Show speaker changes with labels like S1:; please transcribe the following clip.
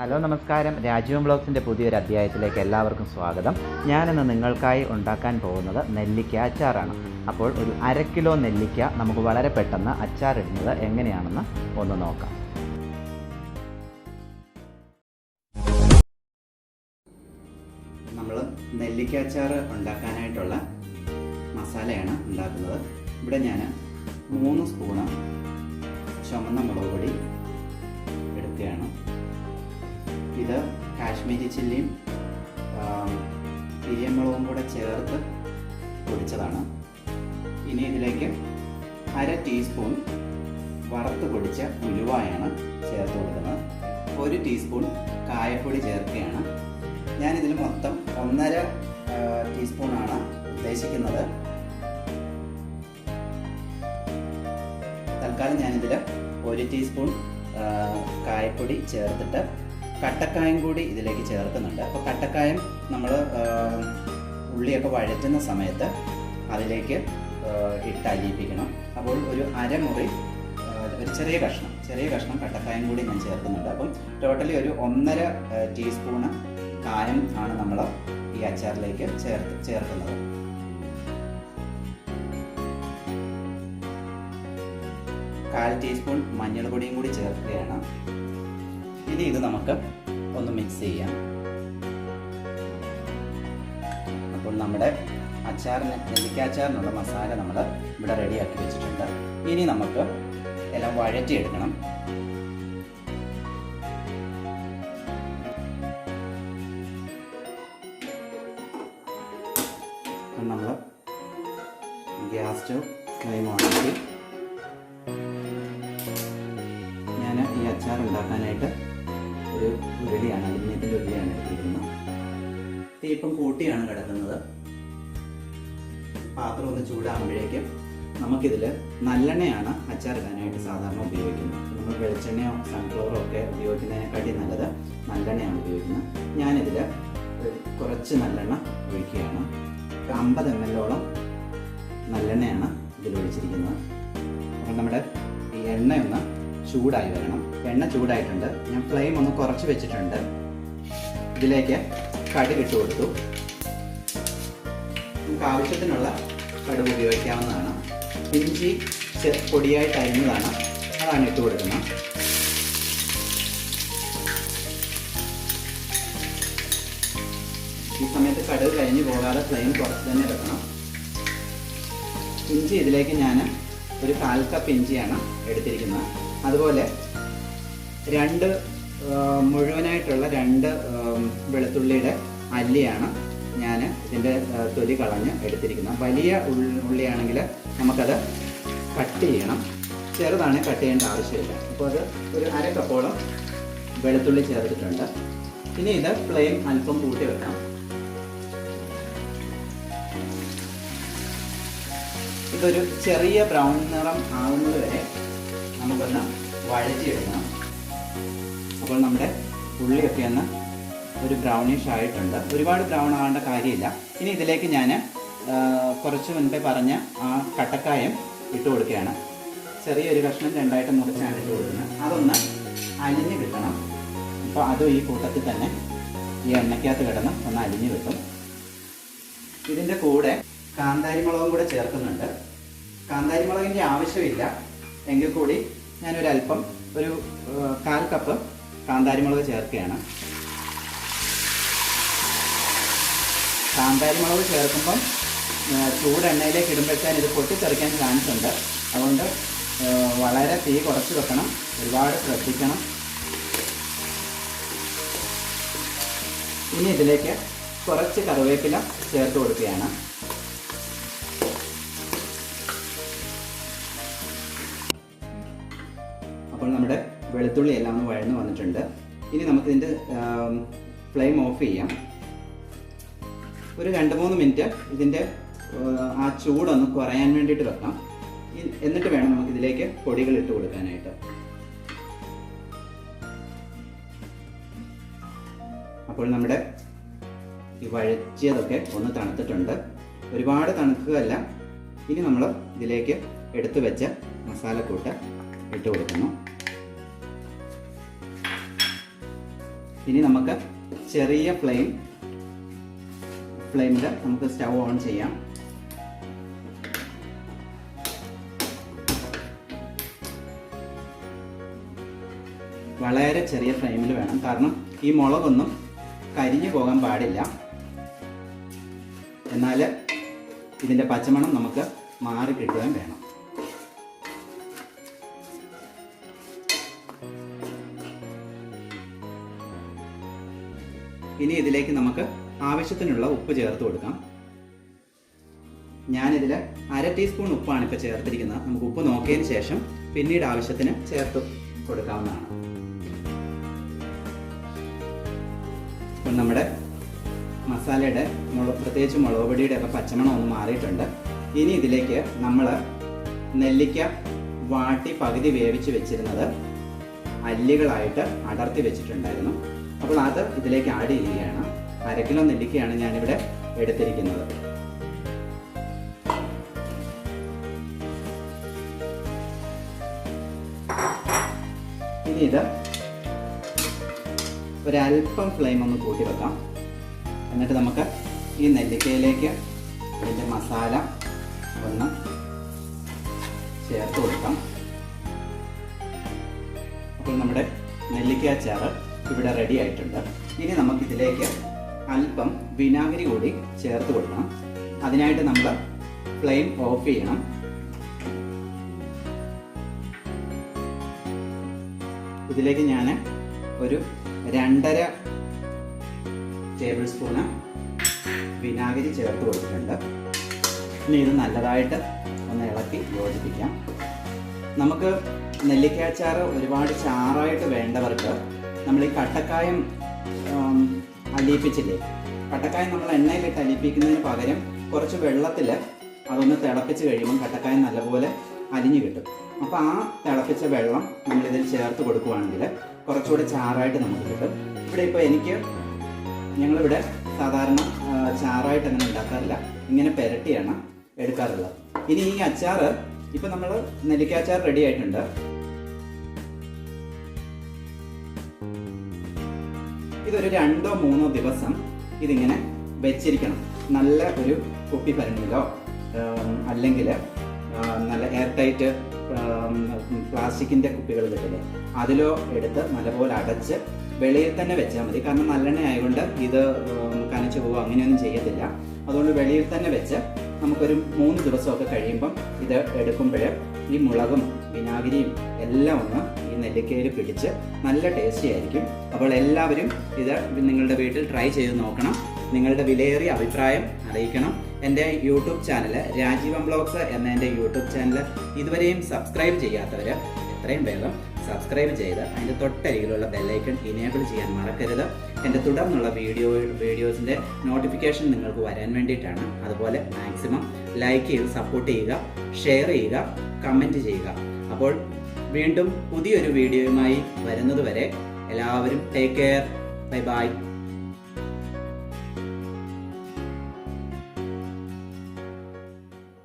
S1: Hello നമസ്കാരം. രാജീവം ബ്ലോഗ്സിന്റെ പുതിയൊരു അധ്യായത്തിലേക്ക് എല്ലാവർക്കും സ്വാഗതം. ഞാനിന്ന് നിങ്ങൾക്കായി ഉണ്ടാക്കാൻ പോകുന്നത് നെല്ലിക്ക അച്ചാറാണ്. അപ്പോൾ ഒരു അര കിലോ നെല്ലിക്ക നമുക്ക് വളരെ പെട്ടെന്ന് അച്ചാറിടുന്നത് എങ്ങനെയാണെന്ന് ഒന്ന് നോക്കാം. നമ്മൾ നെല്ലിക്ക അച്ചാർ ഉണ്ടാക്കാനായിട്ടുള്ള മസാലയാണ് ഉണ്ടാക്കുന്നത്. ഇവിടെ ഞാൻ മൂന്ന് സ്പൂണ് ചുമന്ന മുളക് പൊടി എടുക്കുകയാണ്. ഇത് കാശ്മീരി ചില്ലിയും പിരിയമ്പളവും കൂടെ ചേർത്ത് പൊടിച്ചതാണ്. ഇനി ഇതിലേക്ക് അര ടീസ്പൂൺ വറുത്ത് പൊടിച്ച ഉലുവായാണ് ചേർത്ത് കൊടുക്കുന്നത്. ഒരു ടീസ്പൂൺ കായപ്പൊടി ചേർക്കുകയാണ്. ഞാനിതിൽ മൊത്തം ഒന്നര ടീസ്പൂണാണ് ഉദ്ദേശിക്കുന്നത്. തൽക്കാലം ഞാനിതിൽ ഒരു ടീസ്പൂൺ കായപ്പൊടി ചേർത്തിട്ട് കട്ടക്കായം കൂടി ഇതിലേക്ക് ചേർക്കുന്നുണ്ട്. അപ്പോൾ കട്ടക്കായം നമ്മൾ ഉള്ളിയൊക്കെ വഴറ്റുന്ന സമയത്ത് അതിലേക്ക് ഇട്ട് അലിയിപ്പിക്കണം അപ്പോൾ ഒരു അരമുറി ഒരു ചെറിയ കഷ്ണം ചെറിയ കഷ്ണം കട്ടക്കായം കൂടി ഞാൻ ചേർക്കുന്നുണ്ട്. അപ്പം ടോട്ടലി ഒരു ഒന്നര ടീസ്പൂണ് കായം ആണ് നമ്മൾ ഈ അച്ചാറിലേക്ക് ചേർത്ത് ചേർക്കുന്നത്. കാൽ ടീസ്പൂൺ മഞ്ഞൾപ്പൊടിയും കൂടി ചേർക്കുകയാണ്. ഇനി ഇത് നമുക്ക് ഒന്ന് മിക്സ് ചെയ്യാം. അപ്പോൾ നമ്മുടെ അച്ചാറിന് നെല്ലിക്ക അച്ചാറിനുള്ള മസാല നമ്മൾ ഇവിടെ റെഡിയാക്കി വെച്ചിട്ടുണ്ട്. ഇനി നമുക്ക് എല്ലാം വഴറ്റിയെടുക്കണം. നമ്മൾ ഗ്യാസ് സ്റ്റവ് ഫ്ലെയിം ഓണാക്കി ഞാൻ ഈ അച്ചാർ ഉണ്ടാക്കാനായിട്ട് ഒരു ഉരുളിയാണ് അലുമിനിയത്തിന്റെ ഉരുളിയാണ് എടുത്തിരിക്കുന്നത് തീപ്പം കൂട്ടിയാണ് കിടക്കുന്നത്. പാത്രം ഒന്ന് ചൂടാകുമ്പോഴേക്കും നമുക്കിതിൽ നല്ലെണ്ണയാണ് അച്ചാറിടാനായിട്ട് സാധാരണ ഉപയോഗിക്കുന്നത്. നമ്മൾ വെളിച്ചെണ്ണയോ സൺഫ്ലവറോ ഒക്കെ ഉപയോഗിക്കുന്നതിനെക്കാട്ടി നല്ലത് നല്ലെണ്ണയാണ് ഉപയോഗിക്കുന്നത്. ഞാനിതിൽ കുറച്ച് നല്ലെണ്ണ ഒഴിക്കുകയാണ്. അമ്പത് എം എല്ലോളം നല്ലെണ്ണയാണ് ഇതിൽ ഒഴിച്ചിരിക്കുന്നത്. അപ്പം നമ്മുടെ ഈ എണ്ണയൊന്ന് ചൂടായി വരണം. എണ്ണ ചൂടായിട്ടുണ്ട്. ഞാൻ ഫ്ലെയിം ഒന്ന് കുറച്ച് വെച്ചിട്ടുണ്ട്. ഇതിലേക്ക് കടുക് ഇട്ട് കൊടുത്തു. നമുക്ക് ആവശ്യത്തിനുള്ള കടുക് ഉപയോഗിക്കാവുന്നതാണ്. ഇഞ്ചി പൊടിയായിട്ട് അരിഞ്ഞതാണ്. അതാണ് ഇട്ട് കൊടുക്കുന്നത്. ഈ സമയത്ത് കടുക് കഴിഞ്ഞ് പോകാതെ ഫ്ലെയിം കുറച്ച് തന്നെ എടുക്കണം ഇഞ്ചി ഇതിലേക്ക് ഞാൻ ഒരു കാൽ കപ്പ് ഇഞ്ചിയാണ് എടുത്തിരിക്കുന്നത്. അതുപോലെ രണ്ട് മുഴുവനായിട്ടുള്ള രണ്ട് വെളുത്തുള്ളിയുടെ അല്ലിയാണ് ഞാൻ ഇതിന്റെ തൊലി കളഞ്ഞ് എടുത്തിരിക്കുന്നത്. വലിയ ഉള്ളി- ഉള്ളിയാണെങ്കിൽ നമുക്കത് കട്ട് ചെയ്യണം. ചെറുതാണ് കട്ട് ചെയ്യേണ്ട ആവശ്യമില്ല. അപ്പോൾ അത് ഒരു അര കപ്പോളം വെളുത്തുള്ളി ചേർത്തിട്ടുണ്ട്. ഇനി ഇത് ഫ്ലെയിം അല്പം കൂട്ടി വെക്കാം. ഇതൊരു ചെറിയ ബ്രൗൺ നിറം ആവുന്നത് വരെ നമുക്കൊന്ന് വഴറ്റിയെടുക്കണം അപ്പോൾ നമ്മുടെ ഉള്ളിയൊക്കെ ഒന്ന് ഒരു ബ്രൗണിഷ് ആയിട്ടുണ്ട്. ഒരുപാട് ബ്രൗൺ ആവേണ്ട കാര്യമില്ല. ഇനി ഇതിലേക്ക് ഞാൻ കുറച്ച് മുൻപേ പറഞ്ഞ ആ കട്ടക്കായം ഇട്ട് കൊടുക്കുകയാണ്. ചെറിയൊരു കഷ്ണം രണ്ടായിട്ട് മുറിച്ചാണ് ഇട്ട് കൊടുക്കുന്നത്. അതൊന്ന് അലിഞ്ഞ് കിട്ടണം. അപ്പോൾ അതും ഈ കൂട്ടത്തിൽ തന്നെ ഈ എണ്ണയ്ക്കകത്ത് കിടന്ന് ഒന്ന് അലിഞ്ഞ് കിട്ടും. ഇതിന്റെ കൂടെ കാന്താരി മുളകും കൂടെ ചേർക്കുന്നുണ്ട്. കാന്താരി മുളകിന്റെ ആവശ്യമില്ല. എങ്കിൽ കൂടി ഞാനൊരല്പം ഒരു കാൽ കപ്പ് കാന്താരിമുളക് ചേർക്കുകയാണ്. കാന്താരി മുളക് ചേർക്കുമ്പം ചൂടെണ്ണയിലേക്ക് ഇടുമ്പോഴത്തേന് ഇത് പൊട്ടിത്തെറിക്കാൻ ചാൻസ് ഉണ്ട്. അതുകൊണ്ട് വളരെ തീ കുറച്ച് വെക്കണം. ഒരുപാട് ശ്രദ്ധിക്കണം. ഇനി ഇതിലേക്ക് കുറച്ച് കറിവേപ്പില ചേർത്ത് കൊടുക്കുകയാണ്. വെളുത്തുള്ളി എല്ലാം ഒന്ന് വഴന്നു വന്നിട്ടുണ്ട്. ഇനി നമുക്കിതിന്റെ ഫ്ലെയിം ഓഫ് ചെയ്യാം. ഒരു രണ്ട് മൂന്ന് മിനിറ്റ് ഇതിന്റെ ആ ചൂടൊന്ന് കുറയാൻ വേണ്ടിയിട്ട് വെക്കാം. എന്നിട്ട് വേണം നമുക്ക് ഇതിലേക്ക് പൊടികൾ ഇട്ട് കൊടുക്കാനായിട്ട്. അപ്പോൾ നമ്മുടെ ഈ വഴറ്റിയതൊക്കെ ഒന്ന് തണുത്തിട്ടുണ്ട്. ഒരുപാട് തണുക്കുകയല്ല. ഇനി നമ്മൾ ഇതിലേക്ക് എടുത്തു വെച്ച മസാലക്കൂട്ട് ഇട്ട് കൊടുക്കുന്നു. ഇനി നമുക്ക് ചെറിയ ഫ്ലെയിം ഫ്ലെയിമിൽ നമുക്ക് സ്റ്റവ് ഓൺ ചെയ്യാം. വളരെ ചെറിയ ഫ്ലെയിമിൽ വേണം. കാരണം ഈ മുളകൊന്നും കരിഞ്ഞു പോകാൻ പാടില്ല. എന്നാൽ ഇതിന്റെ പച്ചമണം നമുക്ക് മാറി കിട്ടുകയും വേണം. ഇനി ഇതിലേക്ക് നമുക്ക് ആവശ്യത്തിനുള്ള ഉപ്പ് ചേർത്ത് കൊടുക്കാം. ഞാനിതിൽ അര ടീസ്പൂൺ ഉപ്പാണ് ഇപ്പോൾ ചേർത്തിരിക്കുന്നത്. നമുക്ക് ഉപ്പ് നോക്കിയതിന് ശേഷം പിന്നീട് ആവശ്യത്തിന് ചേർത്ത് കൊടുക്കാവുന്നതാണ്. ഇപ്പം നമ്മുടെ മസാലയുടെ മുളക് പ്രത്യേകിച്ച് മുളക് പൊടിയുടെ ഒക്കെ പച്ചമണം ഒന്ന് മാറിയിട്ടുണ്ട്. ഇനി ഇതിലേക്ക് നമ്മൾ നെല്ലിക്ക വാട്ടി പകുതി വേവിച്ച് വെച്ചിരുന്നത് അല്ലികളായിട്ട് അടർത്തി വെച്ചിട്ടുണ്ടായിരുന്നു. അപ്പോൾ അത് ഇതിലേക്ക് ആഡ് ചെയ്യുകയാണ്. അര കിലോ നെല്ലിക്കയാണ് ഞാനിവിടെ എടുത്തിരിക്കുന്നത്. ഇനി ഇത് ഒരല്പം ഫ്ലെയിം ഒന്ന് കൂട്ടി വെക്കാം. എന്നിട്ട് നമുക്ക് ഈ നെല്ലിക്കയിലേക്ക് ഇതിന്റെ മസാല ഒന്ന് ചേർത്ത് കൊടുക്കാം. അപ്പോൾ നമ്മുടെ നെല്ലിക്ക അച്ചാറ് ഇവിടെ റെഡി ആയിട്ടുണ്ട്. ഇനി നമുക്കിതിലേക്ക് അല്പം വിനാഗിരി കൂടി ചേർത്ത് കൊടുക്കണം. അതിനായിട്ട് നമ്മൾ ഫ്ലെയിം ഓഫ് ചെയ്യണം. ഇതിലേക്ക് ഞാൻ ഒരു രണ്ടര ടേബിൾ സ്പൂണ് വിനാഗിരി ചേർത്ത് കൊടുത്തിട്ടുണ്ട്. ഇനി ഇത് നല്ലതായിട്ട് ഒന്ന് ഇളക്കി യോജിപ്പിക്കാം. നമുക്ക് നെല്ലിക്കാച്ചാറ് ഒരുപാട് ചാറായിട്ട് വേണ്ടവർക്ക് നമ്മൾ ഈ കട്ടക്കായം അലിയിപ്പിച്ചില്ലേ? കട്ടക്കായം നമ്മൾ എണ്ണയിലിട്ട് അലിയിപ്പിക്കുന്നതിന് പകരം കുറച്ച് വെള്ളത്തിൽ അതൊന്ന് തിളപ്പിച്ച് കഴിയുമ്പോൾ കട്ടക്കായം നല്ലപോലെ അലിഞ്ഞു കിട്ടും. അപ്പോൾ ആ തിളപ്പിച്ച വെള്ളം നമ്മളിതിൽ ചേർത്ത് കൊടുക്കുകയാണെങ്കിൽ കുറച്ചുകൂടി ചാറായിട്ട് നമുക്ക് കിട്ടും. ഇവിടെ ഇപ്പോൾ എനിക്ക് ഞങ്ങളിവിടെ സാധാരണ ചാറായിട്ട് അങ്ങനെ ഉണ്ടാക്കാറില്ല. ഇങ്ങനെ പെരട്ടിയാണ് എടുക്കാറുള്ളത്. ഇനി ഈ അച്ചാറ് ഇപ്പം നമ്മൾ നെല്ലിക്ക അച്ചാർ റെഡി ആയിട്ടുണ്ട്. ഇതൊരു രണ്ടോ മൂന്നോ ദിവസം ഇതിങ്ങനെ വെച്ചിരിക്കണം. നല്ല ഒരു കുപ്പി ഭരണിയിലോ അല്ലെങ്കിൽ നല്ല എയർ ടൈറ്റ് പ്ലാസ്റ്റിക്കിന്റെ കുപ്പികൾ കിട്ടില്ലേ അതിലോ എടുത്ത് നല്ലപോലെ അടച്ച് വെളിയിൽ തന്നെ വെച്ചാൽ മതി. കാരണം നല്ലെണ്ണ ആയതുകൊണ്ട് ഇത് കനച്ചു പോകുക അങ്ങനെയൊന്നും ചെയ്യത്തില്ല. അതുകൊണ്ട് വെളിയിൽ തന്നെ വെച്ച് നമുക്കൊരു മൂന്ന് ദിവസമൊക്കെ കഴിയുമ്പം ഇത് എടുക്കുമ്പോൾ ഈ മുളകും വിനാഗിരിയും എല്ലാം ഒന്ന് നെല്ലിക്കയിൽ പിടിച്ച് നല്ല ടേസ്റ്റി ആയിരിക്കും. അപ്പോൾ എല്ലാവരും ഇത് നിങ്ങളുടെ വീട്ടിൽ ട്രൈ ചെയ്ത് നോക്കണം. നിങ്ങളുടെ വിലയേറിയ അഭിപ്രായം അറിയിക്കണം. എന്റെ യൂട്യൂബ് ചാനൽ രാജീവം ബ്ലോഗ്സ് എന്ന എന്റെ യൂട്യൂബ് ചാനൽ ഇതുവരെയും സബ്സ്ക്രൈബ് ചെയ്യാത്തവർ എത്രയും വേഗം സബ്സ്ക്രൈബ് ചെയ്ത് അതിന്റെ തൊട്ടരികിലുള്ള ബെല്ലൈക്കൺ ഇനേബിൾ ചെയ്യാൻ മറക്കരുത്. എന്റെ തുടർന്നുള്ള വീഡിയോ വീഡിയോസിന്റെ നോട്ടിഫിക്കേഷൻ നിങ്ങൾക്ക് വരാൻ വേണ്ടിയിട്ടാണ്. അതുപോലെ മാക്സിമം ലൈക്ക് ചെയ്ത് സപ്പോർട്ട് ചെയ്യുക ഷെയർ ചെയ്യുക കമന്റ് ചെയ്യുക. അപ്പോൾ വീണ്ടും പുതിയൊരു വീഡിയോയുമായി വരുന്നതുവരെ എല്ലാവരും ടേക്ക് കെയർ ബൈ ബൈ